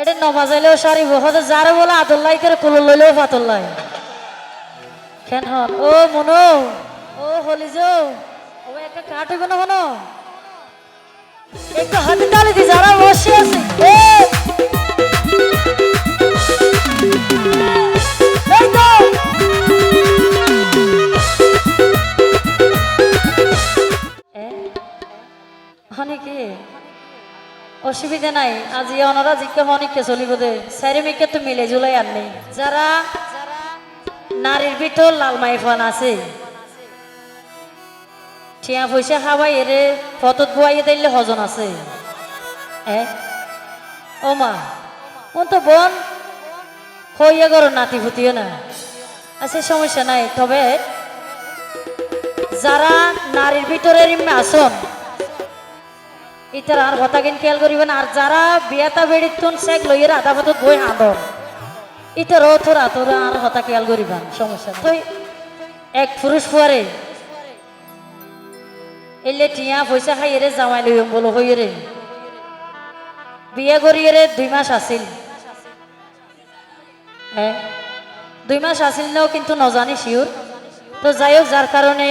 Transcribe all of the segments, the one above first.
এটা নবাজাইলেও সারিব হতে যারে বলে আদল্লাই করে কুলো লইলেও পাতল্লাই কেন হন। ও মনো, ও হলিজ ও একটা কাট হইব না মনো? একটু হাতে তালে দি যারা বসে আছে। অসুবিধা নাই। আজি অনরা জিকে অনেককে চলিব দে। চারিমিকে তো মিলে জুলাই আননি যারা নারীর ভিতর লাল মাইফান আছে, ঠিয়া পয়সা খাওয়াই এরে ফতত বুয়াই দিলে হজন আছে। ও মা কোন তো বোন, হইয়া গর নাতি ফুটিও না। আছে সমস্যা নাই। তবে যারা নারীর ভিতরে আসন ইতার আর হতাগিন খেয়াল করিবেন, আর যারা বিয়াতা বেড়িত তুন সেক লইয়ের আধা পথত বই আদর ইতার অথরা তোরা আর হতা খেয়াল করিবেন, সমস্যা। তুই এক পুরুষ ফুয়ারে, এলে টিয়া পয়সা খাই রে জামাই লইম বলো বিয়ে করি রে দুই মাস আসিল হ্যাঁ দুই মাস আসিল নাও কিন্তু নজানি শিওর তো যাই হোক, যার কারণে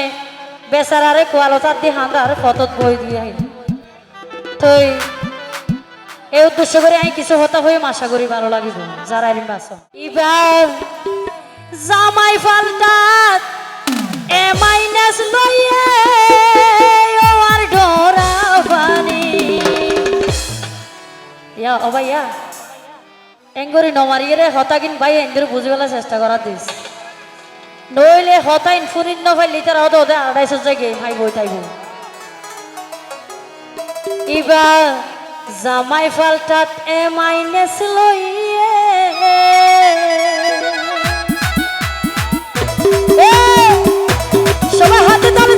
বেচারারে কোয়ালতার দিয়ে হান্দার ফতত বই দিয়ে আইল। তো এই উদ্দেশ্য করে আমি কিছু হতা হয়ে আশা করি ভালো লাগিব। যারা এরিম বাস এবার জামাই ফালতাত এ মাইনাস লইয়ে ও আর ডোরা পানি ইয়া, ও ভাইয়া, এঙ্গরি নমারিয়ে রে হতাগিন ভাই এঙ্গরি বুঝিবেলা চেষ্টা করা দিস। নইলে হতাইন ফুরিন নফাইলি তারা হতে হতে আড়াইশো জায়গায় হাই বই তাইব এবার জামাই ফালটাত এ মাইনেস লইয়ে। সবাই হাতে তালে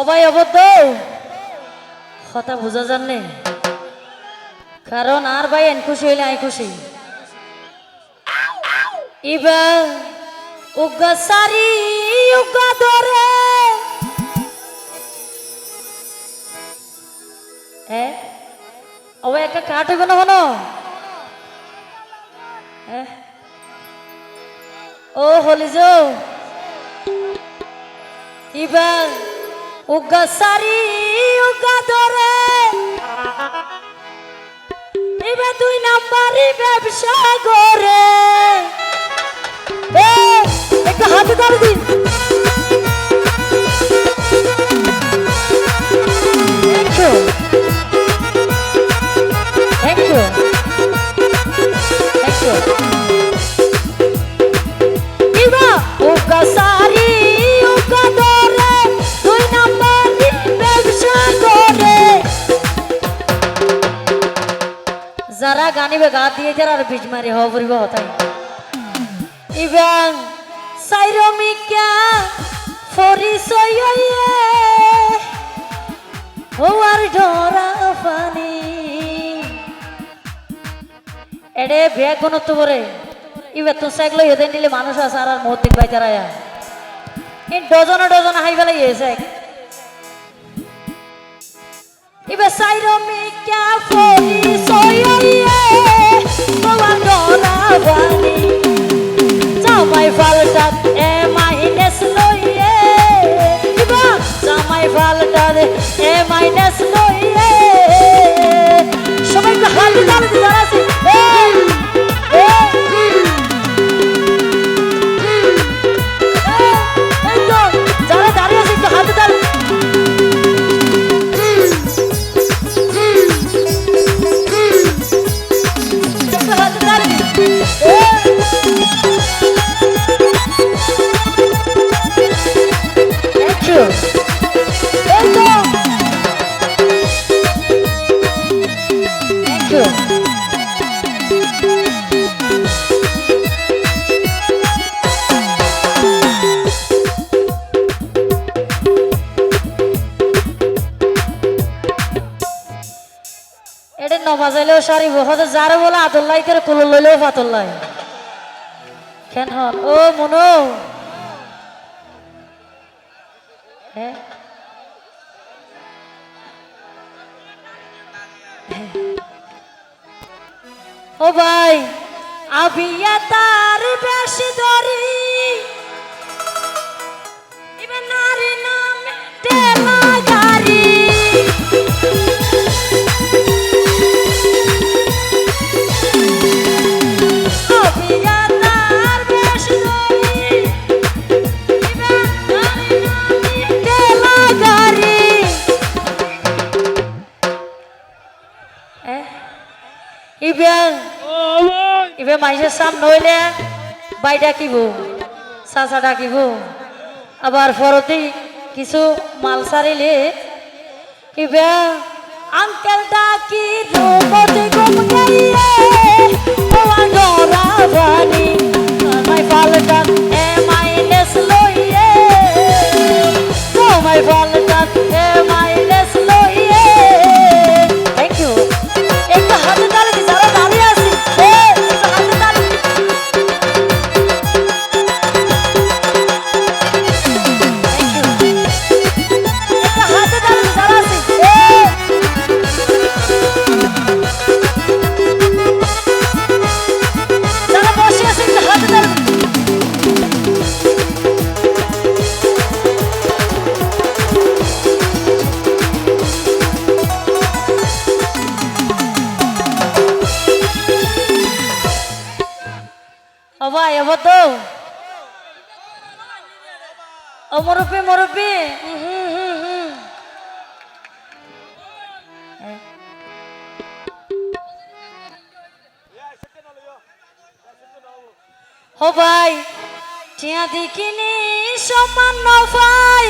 অবাই অবদ্ধ। কথা বোঝা জানে কারণ আর ভাই এন খুশি হইলে আই খুশি। এবার উগা সারি উগা ধরে ও একটা কাঠ হইব না? ও হলি যাও এবার উগা সারি উগা ধরে। এবার দুই নাম্বারই ব্যবসা করে এ, একটু হাতে তালে দিন। আনিবে গা দিয়ে যার আর বীজ মারি হওয়া পড়িব এডে বেগ গণত্ব বরে ইবে তো সাইকেল এদিন দিলে মানুষ আছে আর আর মত দেখবাই তারা এই ডজনে ডজনে হাই বেলাই এসে ইবে সাইরমিকা পরিচয় জামাই ফালটার এ মাইনাস লইয়ে জামাই ফালটার এ মাইনাস লইয়ে সবাই একটু হালকা যারা এটা নবা যাইলেও সারিব, হয়তো যারে বলে আদল্লাই করে কুলো লইলেও পাতল্লাই খেন হন, ও মনো। ও ভাই আমি তার বেশি দরি ইবেন ইবে মাইসের সাম নইলে বাই ডাকিব চাচা ডাকিব আবার পরতে কিছু মাল সারিলে ইবে আঙ্কেল ডাকি রোপতি গুম গাইয়ে অবাই এব তো। ও মুরব্বী মুরব্বী। ও ভাই দেখিনি সমান ভাই।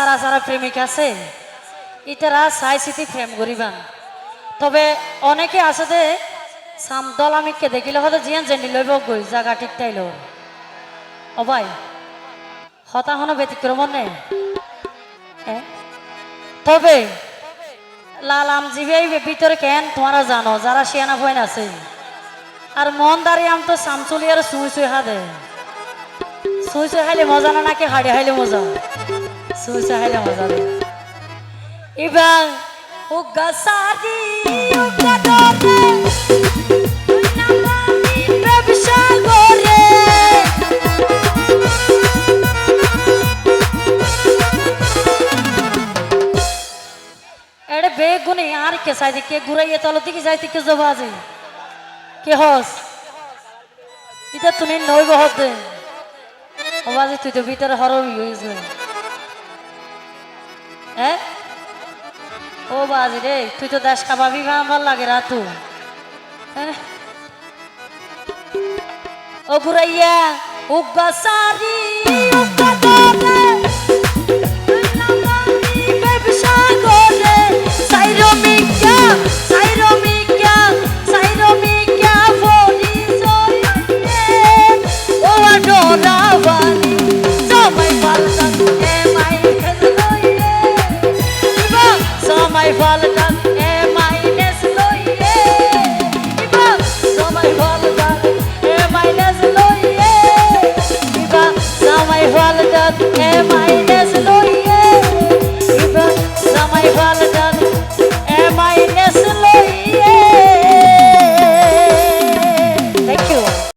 সারা সারা প্রেমিক আছে ইটারা চাই চিতি প্রেম করিবান তবে অনেকে আছে যে সামদল আমিকে দেখিলে হয়তো জিয়ান জেন্ডি লইব গই জায়গা ঠিকটাই লো অবাই হতাহন ব্যতিক্রম নে? তবে লালাম জিবিআই ভিতরে কেন তোমারা জানো, যারা সিয়ানা ভয় আছে? আর মন দাঁড়ি আম তো সামচুলি আর সুই সুই হাদে। সুই সুই হাইলে মজা না নাকি হাড়ি হাইলে মজা? সুই সুই হাইলে মজা দে এবার উগা সাদি উগা দরে নামামি ব্যবসা করে এড়ে বেগুনি আর কে সাইতে কে ঘুরাইয়ে তলো দিকে যাইতে কে জবাজে কে হস? এটা তুমি নইব হতে বাজে তুই তো ভিতরে হরবি হয়েছে হ্যাঁ? ও বাজ রে, তুই তো দাস কাবাবি খাওয়া ভালো লাগে রাতু। হ্যাঁ? ও ঘুরাইয়া, উগা সারি, উগা দরে করে সাইরমিকা সাইরমিকা সময় পাল্টান